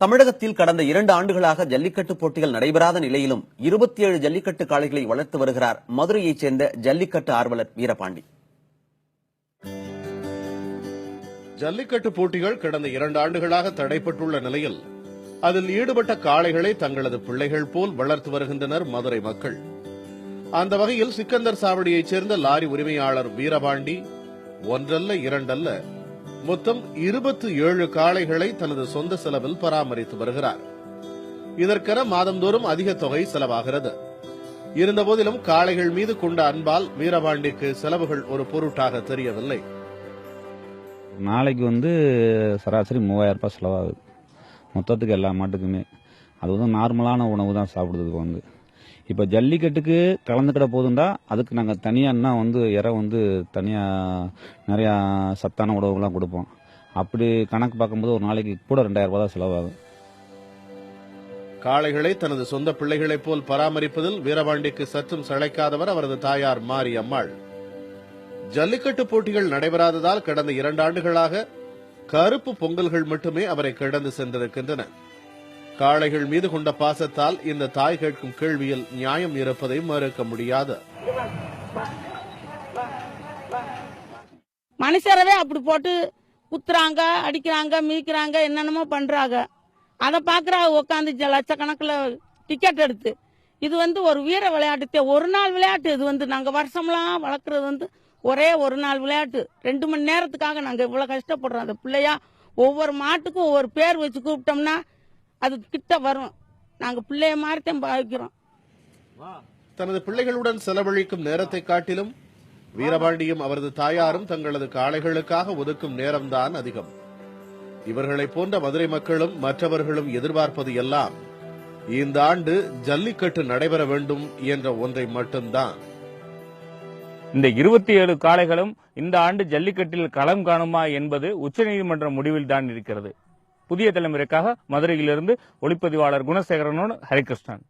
தமிழகத்தில் கடந்த இரண்டு ஆண்டுகளாக ஜல்லிக்கட்டு போட்டிகள் நடைபெறாத நிலையிலும் இருபத்தி ஏழு ஜல்லிக்கட்டு காளைகளை வளர்த்து வருகிறார் மதுரையைச் சேர்ந்த ஜல்லிக்கட்டு ஆர்வலர் வீரபாண்டி. ஜல்லிக்கட்டு போட்டிகள் கடந்த இரண்டு ஆண்டுகளாக தடைப்பட்டுள்ள நிலையில் அதில் ஈடுபட்ட காளைகளை தங்களது பிள்ளைகள் போல் வளர்த்து வருகின்றனர் மதுரை மக்கள். அந்த வகையில் சிக்கந்தர் சாவடியைச் சேர்ந்த லாரி உரிமையாளர் வீரபாண்டி ஒன்றல்ல இரண்டல்ல மொத்தம் இருபத்து ஏழு காளைகளை தனது சொந்த செலவில் பராமரித்து வருகிறார். இதற்கென மாதந்தோறும் அதிக தொகை செலவாகிறது. இருந்தபோதிலும் காளைகள் மீது கொண்ட அன்பால் வீரபாண்டிக்கு செலவுகள் ஒரு பொருட்டாக தெரியவில்லை. நாளைக்கு வந்து சராசரி மூவாயிரம் ரூபாய் செலவாகுது. மொத்தத்துக்கு எல்லா மாட்டுக்குமே. அது வந்து நார்மலான உணவு தான் சாப்பிடுறதுக்கு வந்து. இப்போ ஜல்லிக்கட்டுக்கு கலந்துக்கிட போதுண்டா? அதுக்கு நாங்கள் தனியாக வந்து இறை வந்து தனியாக நிறையா சத்தான உணவுகள்லாம் கொடுப்போம். அப்படி கணக்கு பார்க்கும்போது ஒரு நாளைக்கு கூட ரெண்டாயிரம் ரூபாய் தான் செலவாகும். காளைகளை தனது சொந்த பிள்ளைகளைப் போல் பராமரிப்பதில் வீரபாண்டிக்கு சற்றும் சளைக்காதவர் அவரது தாயார் மாரி அம்மாள் ஜல்லிக்கட்டு போட்டிகள் நடைபெறாததால் கடந்த இரண்டு ஆண்டுகளாக கருப்பு பொங்கல்கள் மட்டுமே அவரை கடந்து சென்றிருக்கின்றன. காளைகள் மீது கொண்ட பாசத்தால் இந்த தாய் கேட்கும் கேள்வியில் நியாயம் இருப்பதை மறுக்க முடியாது. மனுஷரவே அப்படி போட்டு குத்துறாங்க அடிக்கிறாங்க மீக்கிறாங்க என்னென்னமோ பண்றாங்க. அதை பார்க்குறாங்க உட்காந்து லட்சக்கணக்கில் டிக்கெட் எடுத்து. இது வந்து ஒரு வீர விளையாட்டு. ஒரு நாள் விளையாட்டு. இது வந்து நாங்கள் வருஷம்லாம் வளர்க்குறது வந்து ஒரே ஒரு நாள் விளையாட்டு. ரெண்டு மணி நேரத்துக்காக நாங்கள் இவ்வளோ கஷ்டப்படுறோம். அந்த பிள்ளையா ஒவ்வொரு மாட்டுக்கும் ஒவ்வொரு பேர் வச்சு கூப்பிட்டோம்னா அது கிட்ட வரும் நாங்கள் பிள்ளைய மாதிரி தான் பாவிக்கிறோம் தனது பிள்ளைகளுடன் செலவழிக்கும் நேரத்தை காட்டிலும் வீரபாண்டியும் அவரது தாயாரும் தங்களது காளைகளுக்காக ஒதுக்கும் நேரம்தான் அதிகம். இவர்களைப் போன்ற மதுரை மக்களும் மற்றவர்களும் எதிர்பார்ப்பது எல்லாம் இந்த ஆண்டு ஜல்லிக்கட்டு நடைபெற வேண்டும் என்ற ஒன்றை மட்டும்தான். இந்த இருபத்தி ஏழு காளைகளும் இந்த ஆண்டு ஜல்லிக்கட்டில் களம் காணுமா என்பது உச்சநீதிமன்ற முடிவில் தான் இருக்கிறது. புதிய தலைமுறைக்காக மதுரையிலிருந்து ஒளிப்பதிவாளர் குணசேகரனோடு ஹரிகிருஷ்ணன்.